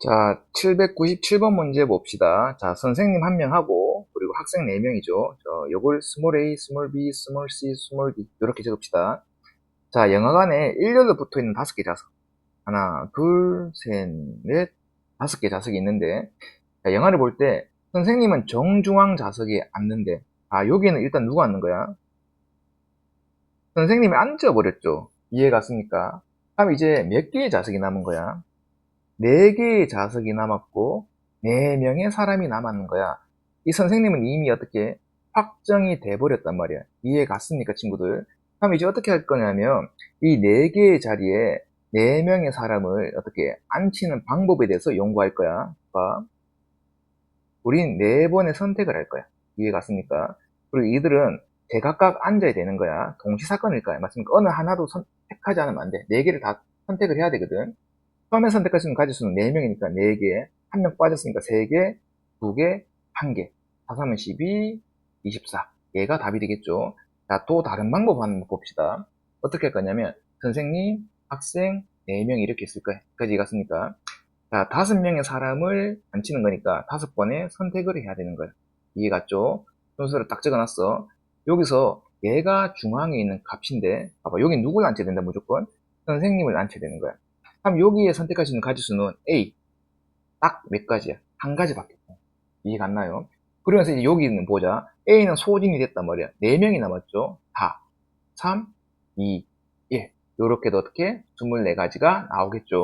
자, 797번 문제 봅시다. 자, 선생님 한 명하고, 그리고 학생 4명이죠. 저, 요걸 스몰 a, 스몰 b, 스몰 c, 스몰 d, 이렇게 적읍시다. 자, 영화관에 일렬로 붙어 있는 다섯 개 좌석. 하나, 둘, 셋, 넷, 다섯 개 좌석이 있는데, 자, 영화를 볼 때, 선생님은 정중앙 좌석에 앉는데, 아, 여기는 일단 누가 앉는 거야? 선생님이 앉아버렸죠. 이해 갔습니까? 그럼 이제 몇 개의 좌석이 남은 거야? 네 개의 좌석이 남았고 네 명의 사람이 남았는 거야. 이 선생님은 이미 어떻게 확정이 돼 버렸단 말이야. 이해 갔습니까, 친구들? 그럼 이제 어떻게 할 거냐면 이네 개의 자리에 네 명의 사람을 어떻게 앉히는 방법에 대해서 연구할 거야. 봐. 우린 네 번의 선택을 할 거야. 이해 갔습니까? 그리고 이들은 제각각 앉아야 되는 거야. 동시사건일 거야. 맞습니까? 어느 하나도 선택하지 않으면 안 돼. 네 개를 다 선택을 해야 되거든. 처음에 선택할 수 있는 가지수는 4명이니까 4개, 한명 빠졌으니까 3개, 2개, 1개, 4, 3은 12, 24. 얘가 답이 되겠죠. 자, 또 다른 방법 한번 봅시다. 어떻게 할 거냐면, 선생님, 학생, 4명 이렇게 있을 거예요. 까지 갔습니까? 자, 5명의 사람을 앉히는 거니까 5번에 선택을 해야 되는 거예요. 이해 갔죠? 순서를 딱 적어놨어. 여기서 얘가 중앙에 있는 값인데, 봐봐, 여기 누굴 앉혀야 된다, 무조건? 선생님을 앉혀야 되는 거야. 그럼 여기에 선택할 수 있는 가지수는 A. 딱 몇 가지야? 한 가지밖에 없어. 이해 갔나요? 그러면서 이제 여기는 보자. A는 소진이 됐단 말이야. 4명이 남았죠? 4, 3, 2, 1. 요렇게도 어떻게? 24가지가 나오겠죠.